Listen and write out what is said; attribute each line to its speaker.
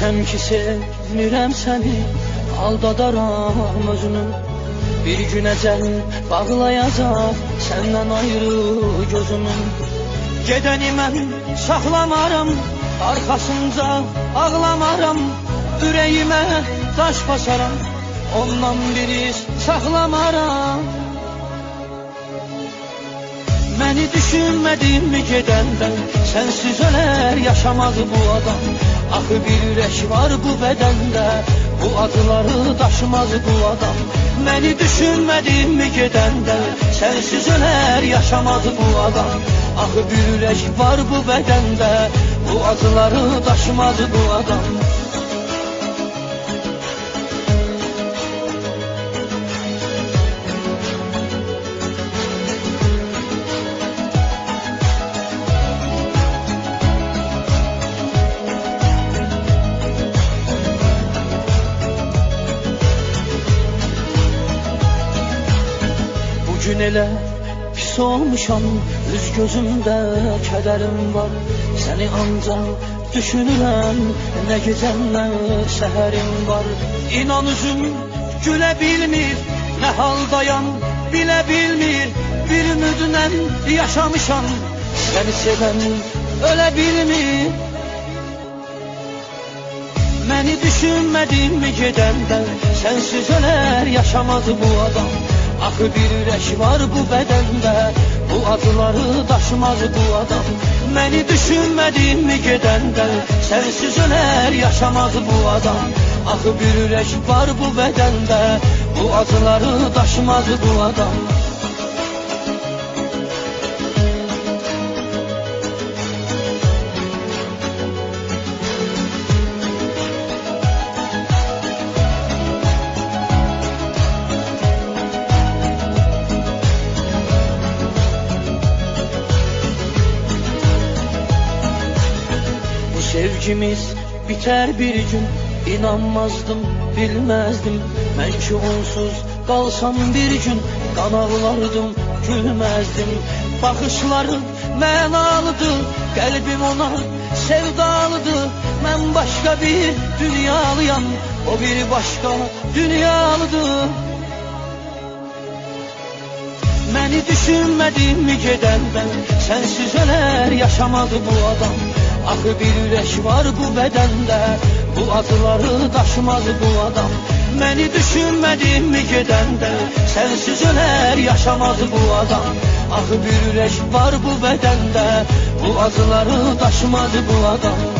Speaker 1: Bilirəm ki sevmirəm səni Aldadaram özünü. Bir gün əcəl bağlayacaq Səndən ayrı gözümü Gedəni mən saxlamaram Arxasınca ağlamaram Ürəyimə daş basaram Ondan bir iz saxlamaram Məni düşünmədin mi gedəndən Sənsiz ölər yaşamadı bu adam? Axı bir ürək var bu bədəndə Bu adları daşımaz bu adam. Məni düşünmədin mi gedəndən Sənsiz ölər yaşamadı bu adam? Axı bir ürək var bu bədəndə Bu acıları daşımaz bu adam Bugün elə pis olmuşam Üz gözümdə kədərim var. Səni ancaq düşünürəm Nə gecəm, nə səhərim var. İnan üzüm gülə bilmir Nə haldayam bilə bilmir Bir ümidlə yaşamışam Səni sevən ölə bilmir Məni düşünmədin mi gedəndə Sənsiz ölər yaşamadı bu adam Axı bir ürək var bu bədəndə Bu acıları daşımaz bu adam. Məni düşünmədin mi gedəndə Sənsiz ölər yaşamaz bu adam. Axı bir ürək var bu bədəndə Bu acıları daşımaz bu adam sevgimiz biter bir gün inanmazdım bilmezdim. Ben ki onsuz kalsam bir gün kan ağlardım gülmezdim. Bakışların mənalıdır kalbim ona sevdalıdır. Ben başka bir dünyalıyam o bir başka dünyalıdır. Məni düşünmədin mi gedəndən Sənsiz ölər yaşamadı bu adam Axı bir ürək var bu bədəndə Bu acıları daşımaz bu adam. Məni düşünmədin mi gedəndə Sənsiz ölər yaşamaz bu adam. Axı bir ürək var bu bədəndə Bu acıları daşımaz bu adam